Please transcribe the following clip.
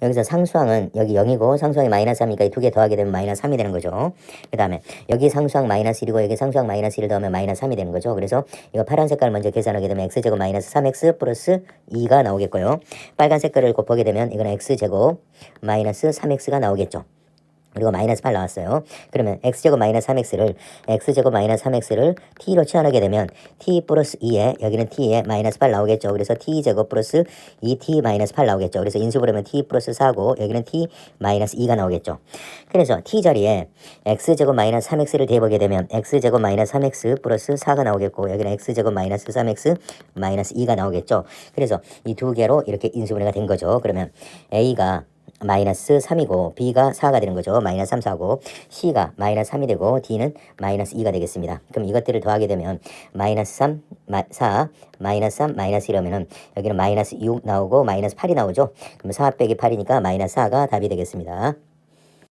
여기서 상수항은 여기 0이고 상수항이 마이너스 3이니까 이 두 개 더하게 되면 마이너스 3이 되는 거죠. 그 다음에 여기 상수항 마이너스 1이고 여기 상수항 마이너스 1을 더하면 마이너스 3이 되는 거죠. 그래서 이거 파란 색깔 먼저 계산하게 되면 x제곱 마이너스 3x 플러스 2가 나오겠고요. 빨간 색깔을 곱하게 되면 이건 x제곱 마이너스 3x가 나오겠죠. 그리고 마이너스 8 나왔어요. 그러면 x제곱 마이너스 3x를 x제곱 마이너스 3x를 t로 치환하게 되면 t 플러스 2에 여기는 t에 마이너스 8 나오겠죠. 그래서 t제곱 플러스 2t 마이너스 8 나오겠죠. 그래서 인수분해면 t 플러스 4고 여기는 t 마이너스 2가 나오겠죠. 그래서 t 자리에 x제곱 마이너스 3x를 대보게 되면 x제곱 마이너스 3x 플러스 4가 나오겠고 여기는 x제곱 마이너스 3x 마이너스 2가 나오겠죠. 그래서 이 두 개로 이렇게 인수분해가 된 거죠. 그러면 a가 마이너스 3이고 B가 4가 되는 거죠. 마이너스 3, 4고 C가 마이너스 3이 되고 D는 마이너스 2가 되겠습니다. 그럼 이것들을 더하게 되면 마이너스 3, 마, 4, 마이너스 3, 마이너스 1이면은 여기는 마이너스 6 나오고 마이너스 8이 나오죠. 그럼 4 빼기 8이니까 마이너스 4가 답이 되겠습니다.